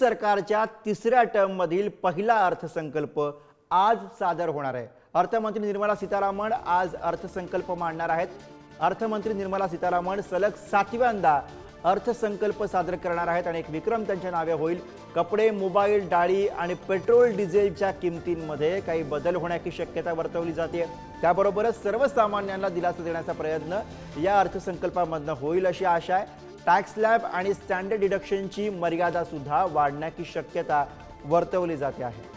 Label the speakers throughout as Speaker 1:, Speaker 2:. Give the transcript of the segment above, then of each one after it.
Speaker 1: सरकारच्या तिसऱ्या टर्ममधील पहिला अर्थसंकल्प आज सादर होणार आहे. अर्थमंत्री निर्मला सीतारामन आज अर्थसंकल्प मांडणार आहेत. अर्थमंत्री निर्मला सीतारामन सलग सातव्यांदा अर्थसंकल्प सादर करणार आहेत आणि एक विक्रम त्यांच्या नावे होईल. कपडे मोबाईल डाळी आणि पेट्रोल डिझेलच्या किमतींमध्ये काही बदल होण्याची शक्यता वर्तवली जाते. त्याबरोबरच सर्वसामान्यांना दिलासा देण्याचा प्रयत्न या अर्थसंकल्पामधनं होईल अशी आशा आहे. टॅक्स स्लॅब आणि स्टँडर्ड डिडक्शनची मर्यादा सुद्धा वाढण्याची शक्यता वर्तवली जाते आहे.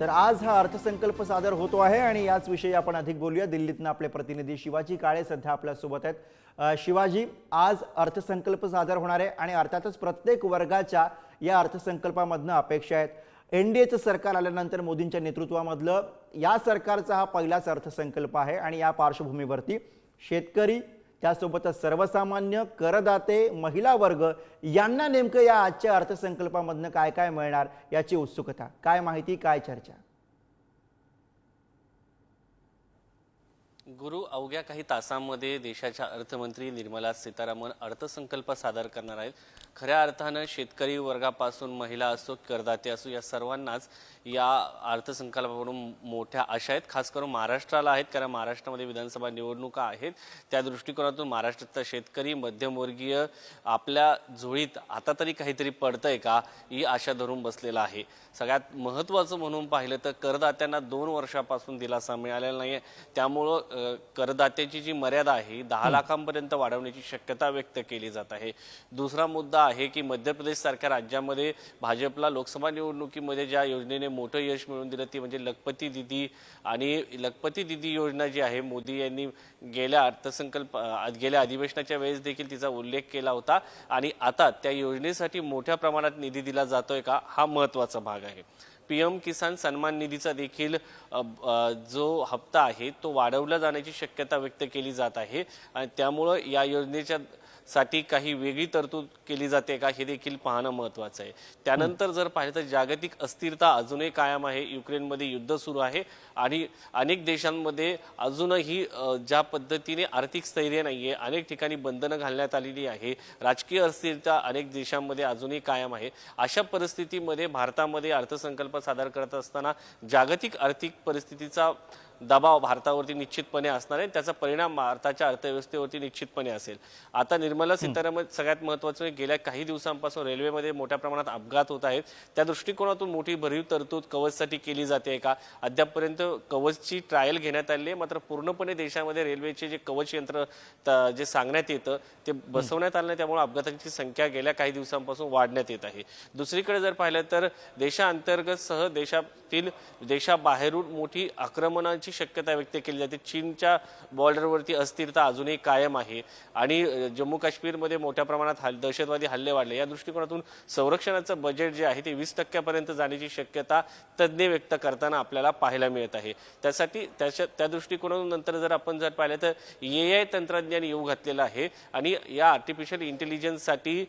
Speaker 1: तर आज हा अर्थसंकल्प सादर होतो आहे आणि याच विषयी आपण अधिक बोलूया. दिल्लीतनं आपले प्रतिनिधी शिवाजी काळे सध्या आपल्यासोबत आहेत शिवाजी आज अर्थसंकल्प सादर होणार आहे आणि अर्थातच प्रत्येक वर्गाच्या या अर्थसंकल्पामधनं अपेक्षा आहेत. एनडीएचं सरकार आल्यानंतर मोदींच्या नेतृत्वामधलं या सरकारचा हा पहिलाच अर्थसंकल्प आहे आणि या पार्श्वभूमीवरती शेतकरी त्यासोबतच सर्वसामान्य करदाते महिला वर्ग यांना नेमकं या आजच्या अर्थसंकल्पामधनं काय काय मिळणार याची उत्सुकता काय माहिती काय चर्चा?
Speaker 2: गुरु अवघ्या काही तासांमध्ये देशाच्या अर्थमंत्री निर्मला सीतारामन अर्थसंकल्प सादर करणार आहेत. खऱ्या अर्थानं शेतकरी वर्गापासून महिला असो करदाते असो या सर्वांनाच या अर्थसंकल्पाकडून मोठ्या आशा आहेत. खास करून महाराष्ट्राला आहेत कारण महाराष्ट्रामध्ये विधानसभा निवडणुका आहेत. त्या दृष्टिकोनातून महाराष्ट्रातला शेतकरी मध्यमवर्गीय आपल्या झोळीत आता तरी काहीतरी पडतंय का ही आशा धरून बसलेला आहे. सगळ्यात महत्त्वाचं म्हणून पाहिलं तर करदात्यांना दोन वर्षापासून दिलासा मिळालेला नाही त्यामुळं अ, करदात्याची जी मर्यादा आहे दहा लाखांपर्यंत वाढवण्याची शक्यता व्यक्त केली जात आहे. दुसरा मुद्दा आहे की मध्य प्रदेश सारख्या राज्यामध्ये भाजपला लोकसभा निवडणुकीमध्ये ज्या योजनेने मोठं यश मिळवून दिलं ती म्हणजे लखपती दिदी आणि लखपती दिदी योजना जी आहे मोदी यांनी गेल्या अर्थसंकल्प गेल्या अधिवेशनाच्या वेळेस देखील तिचा उल्लेख केला होता. आणि आता त्या योजनेसाठी मोठ्या प्रमाणात निधी दिला जातोय का हा महत्त्वाचा भाग आहे. पीएम किसान सन्मान निधीचा देखील जो हप्ता आहे तो वाढवला जाण्याची शक्यता व्यक्त केली जात आहे. आणि त्यामुळं या योजनेच्या साठी काही वेगळी तरतूद केली जाते का हे देखील पाहणं महत्वाचं आहे. त्यानंतर जर पाहिलं तर जागतिक अस्थिरता अजूनही कायम आहे. युक्रेनमध्ये युद्ध सुरू आहे आणि अनेक देशांमध्ये अजूनही ज्या पद्धतीने आर्थिक स्थैर्य नाही आहे अनेक ठिकाणी बंधनं घालण्यात आलेली आहे. राजकीय अस्थिरता अनेक देशांमध्ये अजूनही कायम आहे. अशा परिस्थितीमध्ये भारतामध्ये अर्थसंकल्प सादर करत असताना जागतिक आर्थिक परिस्थितीचा दबाव भारतावरती निश्चितपणे असणार आहे. त्याचा परिणाम भारताच्या अर्थव्यवस्थेवरती निश्चितपणे असेल. आता निर्मला सीतारामन सगळ्यात महत्वाचं म्हणजे गेल्या काही दिवसांपासून रेल्वेमध्ये मोठ्या प्रमाणात अपघात होत आहेत. त्या दृष्टिकोनातून मोठी भरीव तरतूद कवचसाठी केली जाते का? अद्यापपर्यंत कवचची ट्रायल घेण्यात आली आहे. मात्र पूर्णपणे देशामध्ये रेल्वेचे जे कवच यंत्र त- जे सांगण्यात येतं ते बसवण्यात आलं नाही. त्यामुळे अपघातांची संख्या गेल्या काही दिवसांपासून वाढण्यात येत आहे. दुसरीकडे जर पाहिलं तर देशाअंतर्गत सह देशातील देशाबाहेरून मोठी आक्रमणाची शक्यता व्यक्त केली जाते. चीनच्या बॉर्डरवरती अस्थिरता अजूनही कायम आहे. आणि जम्मू काश्मीरमध्ये मोठ्या प्रमाणात हल दहशतवादी हल्ले वाढले. या दृष्टिकोनातून संरक्षणाचं बजेट जे आहे ते वीस टक्क्यापर्यंत जाण्याची शक्यता तज्ज्ञ व्यक्त करताना आपल्याला पाहायला मिळत आहे. त्यासाठी त्याच्या त्या दृष्टिकोनातून नंतर जर आपण जर पाहिलं तर ए आय तंत्रज्ञान येऊ घातलेलं आहे. आणि या आर्टिफिशियल इंटेलिजन्ससाठी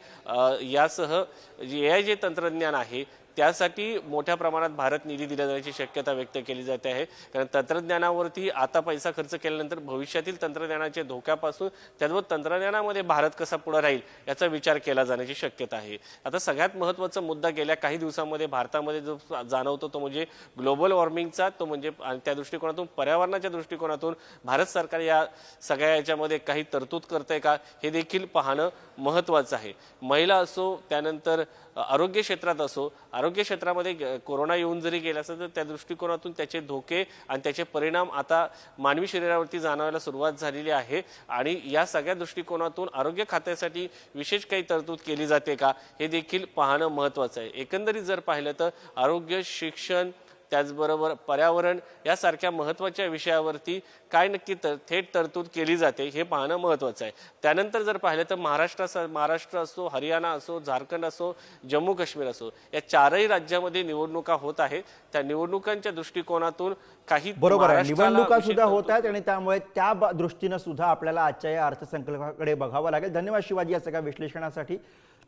Speaker 2: यासह ए आय जे तंत्रज्ञान आहे त्यासाठी मोठ्या प्रमाणात भारत निधी दिला जाण्याची शक्यता व्यक्त केली जाते आहे. कारण तंत्रज्ञानावरती आता पैसा खर्च केल्यानंतर भविष्यातील तंत्रज्ञानाच्या धोक्यापासून त्याचबरोबर तंत्रज्ञानामध्ये भारत कसा पुढे राहील याचा विचार केला जाण्याची शक्यता आहे. आता सगळ्यात महत्त्वाचा मुद्दा गेल्या काही दिवसांमध्ये भारतामध्ये जो जाणवतो तो म्हणजे ग्लोबल वॉर्मिंगचा तो म्हणजे आणि त्या दृष्टिकोनातून पर्यावरणाच्या दृष्टिकोनातून भारत सरकार या सगळ्या याच्यामध्ये काही तरतूद करते का हे देखील पाहणं महत्त्वाचं आहे. महिला असो त्यानंतर आरोग्य क्षेत्रात असो आरोग्य क्षेत्रामध्ये कोरोना येऊन जरी गेला असेल तर त्या दृष्टिकोनातून त्याचे धोके आणि त्याचे परिणाम आता मानवी शरीरावरती जाणवायला सुरुवात झालेली आहे. आणि या सगळ्या दृष्टिकोनातून आरोग्य खात्यासाठी विशेष काही तरतूद केली जाते का हे देखील पाहणं महत्त्वाचं आहे. एकंदरीत जर पाहिलं तर आरोग्य शिक्षण त्याचबरोबर पर्यावरण यासारख्या महत्त्वाच्या विषयावरती काय नक्की तर थेट तरतूद केली जाते हे पाहणं महत्त्वाचं आहे. त्यानंतर जर पाहिलं तर महाराष्ट्र महाराष्ट्र असो हरियाणा असो झारखंड असो जम्मू काश्मीर असो या चारही राज्यामध्ये निवडणुका होत आहेत. त्या निवडणुकांच्या दृष्टिकोनातून काही
Speaker 1: बरोबर आहे. निवडणुका सुद्धा होत आहेत आणि त्यामुळे त्या दृष्टीनं सुद्धा आपल्याला आजच्या या अर्थसंकल्पाकडे बघावं लागेल. धन्यवाद शिवाजी या सगळ्या विश्लेषणासाठी.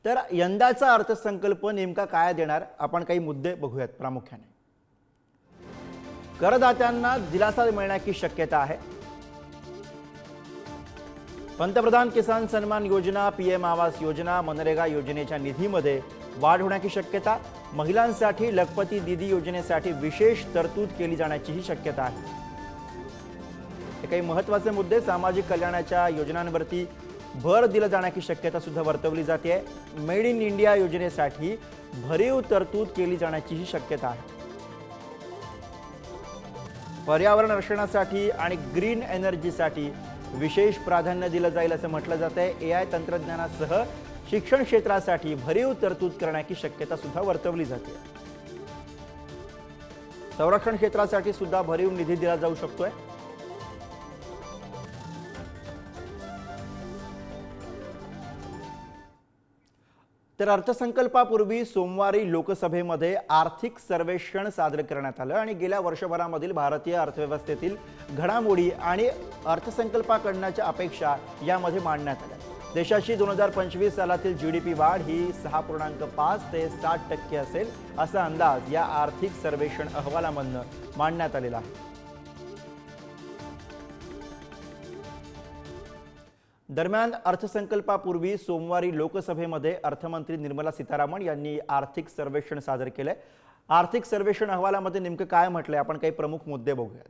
Speaker 1: तर यंदाचा अर्थसंकल्प नेमका काय देणार? आपण काही मुद्दे बघूयात प्रामुख्याने. करदात्यांना दिलासा मिळण्याची शक्यता आहे. पंतप्रधान किसान सन्मान योजना पीएम आवास योजना मनरेगा योजनेच्या निधीमध्ये वाढ होण्याची शक्यता महिलांसाठी लखपती दिदी योजनेसाठी विशेष तरतूद केली जाण्याचीही शक्यता आहे. हे काही महत्त्वाचे मुद्दे सामाजिक कल्याणाच्या योजनांवरती भर दिला जाण्याची शक्यता सुद्धा वर्तवली जाते. मेड इन इंडिया योजनेसाठी भरीव तरतूद केली जाण्याचीही शक्यता आहे. पर्यावरण रक्षणासाठी आणि ग्रीन एनर्जीसाठी विशेष प्राधान्य दिलं जाईल असं म्हटलं जात आहे ए आय तंत्रज्ञानासह शिक्षण क्षेत्रासाठी भरीव तरतूद करण्याची शक्यता सुद्धा वर्तवली जाते. संरक्षण क्षेत्रासाठी सुद्धा भरीव निधी दिला जाऊ शकतोय. तर अर्थसंकल्पापूर्वी सोमवारी लोकसभेमध्ये आर्थिक सर्वेक्षण सादर करण्यात आलं आणि गेल्या वर्षभरामधील भारतीय अर्थव्यवस्थेतील घडामोडी आणि अर्थसंकल्पाकडण्याच्या अपेक्षा यामध्ये मांडण्यात आल्या. देशाची दोन हजार पंचवीस सालातील जी डी पी वाढ ही सहा पूर्णांक पाच ते सात टक्के असेल असा अंदाज या आर्थिक सर्वेक्षण अहवालामधनं मांडण्यात आलेला आहे. दरम्यान अर्थसंकल्पापूर्वी सोमवारी लोकसभेमध्ये अर्थमंत्री निर्मला सीतारामन यांनी आर्थिक सर्वेक्षण सादर केलंय. आर्थिक सर्वेक्षण अहवालामध्ये नेमकं काय म्हटलंय? आपण काही प्रमुख मुद्दे बघूयात.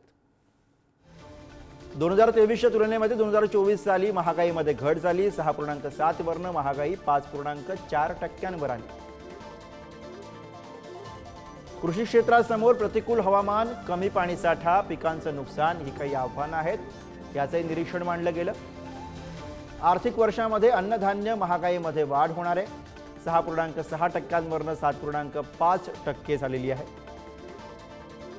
Speaker 1: दोन हजार तेवीसच्या तुलनेमध्ये दोन हजार चोवीस साली महागाईमध्ये घट झाली. सहा पूर्णांक सात वर्ण महागाई पाच पूर्णांक चार टक्क्यांवर आली. कृषी क्षेत्रासमोर प्रतिकूल हवामान कमी पाणीसाठा पिकांचं नुकसान ही काही आव्हानं आहेत. याचंही निरीक्षण मांडलं गेलं. आर्थिक वर्षामध्ये अन्नधान्य महागाईमध्ये वाढ होणार आहे. सहा पूर्णांक सहा टक्क्यांवरनं सात पूर्णांक पाच टक्के झालेली आहे.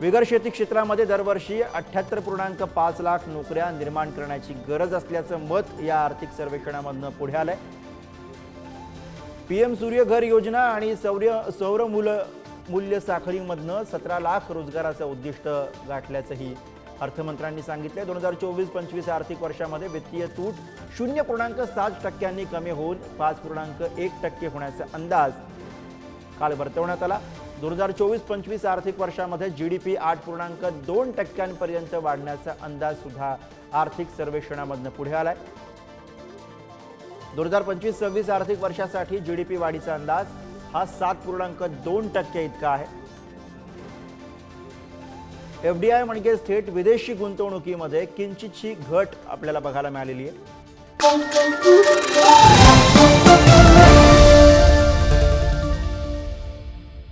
Speaker 1: बिगर शेती क्षेत्रामध्ये दरवर्षी अठ्ठ्याहत्तर पूर्णांक पाच लाख नोकऱ्या निर्माण करण्याची गरज असल्याचं मत या आर्थिक सर्वेक्षणामधनं पुढे आलंय. पीएम सूर्य घर योजना आणि सौर्य सौर मूल मूल्य साखळीमधनं सतरा लाख रोजगाराचं उद्दिष्ट गाठल्याचंही अर्थमंत्र्यांनी सांगितले दोन हजार चोवीस पंचवीस आर्थिक वर्षामध्ये वित्तीय तूट शून्य पूर्णांक सात टक्क्यांनी कमी होऊन पाच पूर्णांक एक टक्के होण्याचा अंदाज काल वर्तवण्यात आला. दोन हजार चोवीस पंचवीस आर्थिक वर्षामध्ये जी डी पी आठ पूर्णांक दोन टक्क्यांपर्यंत वाढण्याचा अंदाज सुद्धा आर्थिक सर्वेक्षणामधनं पुढे आलाय. दोन हजार पंचवीस सव्वीस आर्थिक वर्षासाठी जी डी पी वाढीचा अंदाज हा सात पूर्णांक दोन टक्के इतका आहे. एफ डी आय म्हणजेच थेट विदेशी गुंतवणुकीमध्ये किंचितशी घट आपल्याला बघायला मिळालेली आहे.